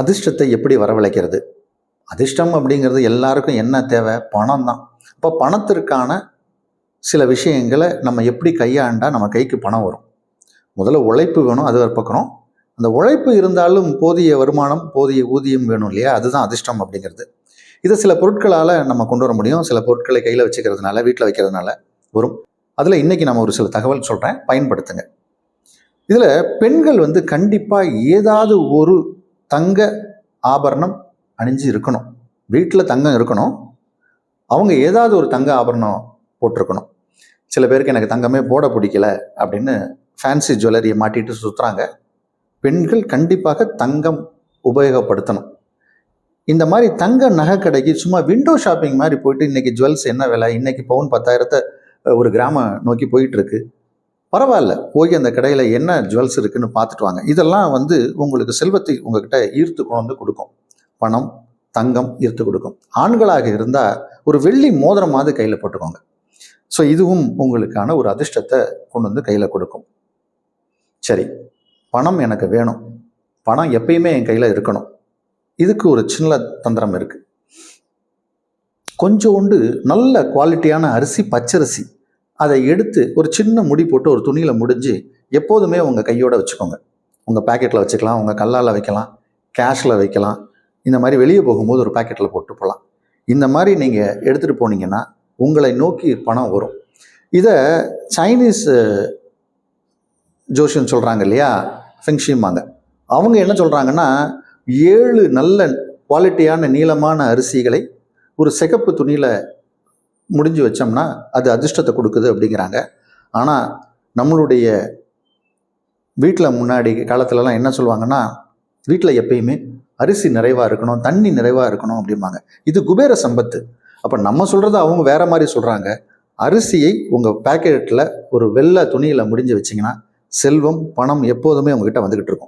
அதிர்ஷ்டத்தை எப்படி வரவழைக்கிறது? அதிர்ஷ்டம் அப்படிங்கிறது எல்லாருக்கும் என்ன தேவை? பணம் தான் இப்போ பணத்திற்கான சில விஷயங்களை நம்ம எப்படி கையாண்டால் நம்ம கைக்கு பணம் வரும்? முதல்ல உழைப்பு வேணும் அது ஒரு பக்கம். அந்த உழைப்பு இருந்தாலும் போதிய வருமானம் போதிய ஊதியம் வேணும் இல்லையா? அதுதான் அதிர்ஷ்டம் அப்படிங்கிறது. இதை சில பொருட்களால் நம்ம கொண்டு வர முடியும். சில பொருட்களை கையில் வச்சுக்கிறதுனால வீட்டில் வைக்கிறதுனால வரும். அதில் இன்றைக்கி நம்ம ஒரு சில தகவல் சொல்கிறேன் பயன்படுத்துங்க. இதில் பெண்கள் வந்து கண்டிப்பாக ஏதாவது ஒரு தங்க ஆபரணம் அணிஞ்சு இருக்கணும். வீட்டில் தங்கம் இருக்கணும். அவங்க ஏதாவது ஒரு தங்க ஆபரணம் போட்டிருக்கணும். சில பேருக்கு எனக்கு தங்கமே போட பிடிக்கல அப்படின்னு ஃபேன்சி ஜுவல்லரியை மாட்டிட்டு சுற்றுறாங்க பெண்கள் கண்டிப்பாக தங்கம் உபயோகப்படுத்தணும். இந்த மாதிரி தங்க நகை கடைக்கு சும்மா விண்டோ ஷாப்பிங் மாதிரி போயிட்டு இன்றைக்கி ஜுவல்ஸ் என்ன விலை? இன்றைக்கி பவுன் பத்தாயிரத்தை ஒரு கிராமம் நோக்கி போயிட்டுருக்கு பரவாயில்ல போய் அந்த கடையில் என்ன ஜுவல்ஸ் இருக்குன்னு பார்த்துட்டு வாங்க. இதெல்லாம் வந்து உங்களுக்கு செல்வத்தை உங்ககிட்ட ஈர்த்து கொண்டு வந்து கொடுக்கும். பணம் தங்கம் ஈர்த்து கொடுக்கும். ஆண்களாக இருந்தால் ஒரு வெள்ளி மோதிரமாவது கையில் போட்டுக்கோங்க. ஸோ இதுவும் உங்களுக்கான ஒரு அதிர்ஷ்டத்தை கொண்டு வந்து கையில் கொடுக்கும். சரி பணம் எனக்கு வேணும். பணம் எப்பயுமே என் கையில் இருக்கணும். இதுக்கு ஒரு சின்ன தந்திரம் இருக்குது கொஞ்சோண்டு நல்ல குவாலிட்டியான அரிசி பச்சரிசி அதை எடுத்து ஒரு சின்ன முடி போட்டு ஒரு துணியில் முடிஞ்சு எப்போதுமே உங்கள் கையோடு வச்சுக்கோங்க. உங்கள் பேக்கெட்டில் வச்சுக்கலாம் உங்கள் கல்லால் வைக்கலாம் கேஷில் வைக்கலாம். இந்த மாதிரி வெளியே போகும்போது ஒரு பேக்கெட்டில் போட்டு போகலாம் இந்த மாதிரி நீங்கள் எடுத்துகிட்டு போனீங்கன்னா உங்களை நோக்கி பணம் வரும். இதை சைனீஸ் ஜோஷின்னு சொல்கிறாங்க இல்லையா? ஃபெங்ஷிம்பாங்க அவங்க என்ன சொல்கிறாங்கன்னா ஏழு நல்ல குவாலிட்டியான நீளமான அரிசிகளை ஒரு சிகப்பு துணியில் முடிஞ்சு வச்சோம்னா அது அதிர்ஷ்டத்தை கொடுக்குது அப்படிங்கிறாங்க. ஆனால் நம்மளுடைய வீட்டில் முன்னாடி காலத்துலலாம் என்ன சொல்லுவாங்கன்னா வீட்டில் எப்பயுமே அரிசி நிறைவாக இருக்கணும் தண்ணி நிறைவாக இருக்கணும் அப்படிம்பாங்க. இது குபேர சம்பத்து. அப்போ நம்ம சொல்கிறத அவங்க வேறு மாதிரி சொல்கிறாங்க அரிசியை உங்கள் பேக்கெட்டில் ஒரு வெள்ளை துணியில் முடிஞ்சு வச்சிங்கன்னா செல்வம் பணம் எப்போதுமே உங்ககிட்ட வந்துக்கிட்டு இருக்கும்.